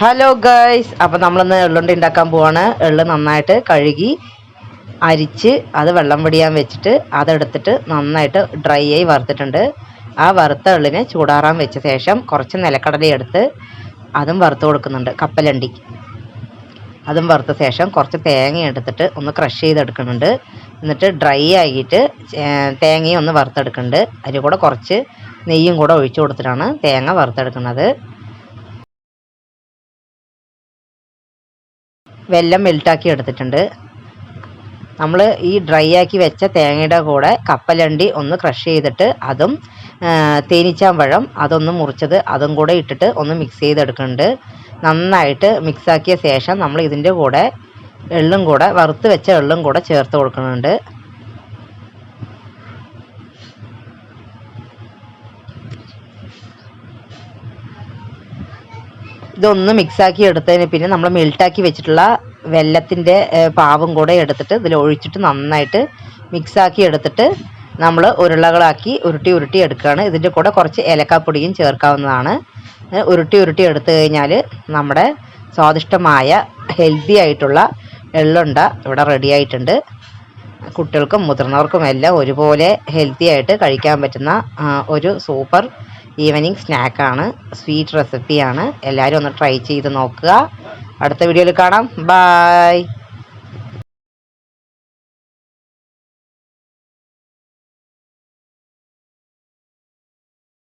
Hello guys അപ്പോൾ നമ്മളിന്ന് എള്ളുണ്ടി ഉണ്ടാക്കാൻ പോവാണ്. എള്ള് നന്നായിട്ട് കഴുകി അരിച്ച് അത് വെള്ളം പിടിയാൻ വെച്ചിട്ട് അതെടുത്തിട്ട് നന്നായിട്ട് ഡ്രൈ ആയി വറുത്തിട്ടുണ്ട്. ആ വറുത്ത എള്ളിനെ ചൂടാറാൻ വെച്ച ശേഷം കുറച്ച് നിലക്കടല എടുത്ത് അതും വറുത്ത് കൊടുക്കുന്നുണ്ട്. കപ്പലണ്ടി. അതും വറുത്ത ശേഷം കുറച്ച് തേങ്ങ എടുത്തിട്ട് ഒന്ന് ക്രഷ് ചെയ്തെടുക്കുന്നുണ്ട്. എന്നിട്ട് ഡ്രൈ ആക്കിയിട്ട് തേങ്ങയും ഒന്ന് വറുത്തെടുക്കുന്നുണ്ട്. അതിൽ കൂടെ കുറച്ച് നെയ്യും കൂടെ ഒഴിച്ചു കൊടുത്തിട്ടാണ് തേങ്ങ വറുത്തെടുക്കുന്നത്. വെല്ലം മെൽട്ടാക്കി എടുത്തിട്ടുണ്ട്. നമ്മൾ ഈ ഡ്രൈ ആക്കി വെച്ച തേങ്ങയുടെ കൂടെ കപ്പലണ്ടി ഒന്ന് ക്രഷ് ചെയ്തിട്ട് അതും തേനീച്ചാമ്പഴം അതൊന്ന് മുറിച്ചത് അതും കൂടെ ഇട്ടിട്ട് ഒന്ന് മിക്സ് ചെയ്തെടുക്കുന്നുണ്ട്. നന്നായിട്ട് മിക്സാക്കിയ ശേഷം നമ്മൾ ഇതിന്റെ കൂടെ എള്ളും കൂടെ വറുത്ത് വെച്ച എള്ളും കൂടെ ചേർത്ത് കൊടുക്കുന്നുണ്ട്. ഇതൊന്ന് മിക്സാക്കി എടുത്തതിന് പിന്നെ നമ്മൾ മെൽട്ടാക്കി വെച്ചിട്ടുള്ള വെല്ലത്തിന്റെ പാവും കൂടെ എടുത്തിട്ട് ഇതിൽ ഒഴിച്ചിട്ട് നന്നായിട്ട് മിക്സാക്കി എടുത്തിട്ട് നമ്മൾ ഉരുളകളാക്കി ഉരുട്ടി ഉരുട്ടി എടുക്കുകയാണ് ഇതിന്റെ കൂടെ കുറച്ച് ഏലക്കാപ്പൊടിയും ചേർക്കാവുന്നതാണ്. ഉരുട്ടി ഉരുട്ടി എടുത്തു കഴിഞ്ഞാൽ നമ്മുടെ സ്വാദിഷ്ടമായ ഹെൽത്തി ആയിട്ടുള്ള എള്ളുണ്ട ഇവിടെ റെഡി ആയിട്ടുണ്ട്. കുട്ടികൾക്കും മുതിർന്നവർക്കും എല്ലാം ഒരുപോലെ ഹെൽത്തി ആയിട്ട് കഴിക്കാൻ പറ്റുന്ന ഒരു സൂപ്പർ ഈവനിങ് സ്നാക്കാണ് സ്വീറ്റ് റെസിപ്പിയാണ്. എല്ലാവരും ഒന്ന് ട്രൈ ചെയ്ത് നോക്കുക. അടുത്ത വീഡിയോയിൽ കാണാം. ബായ്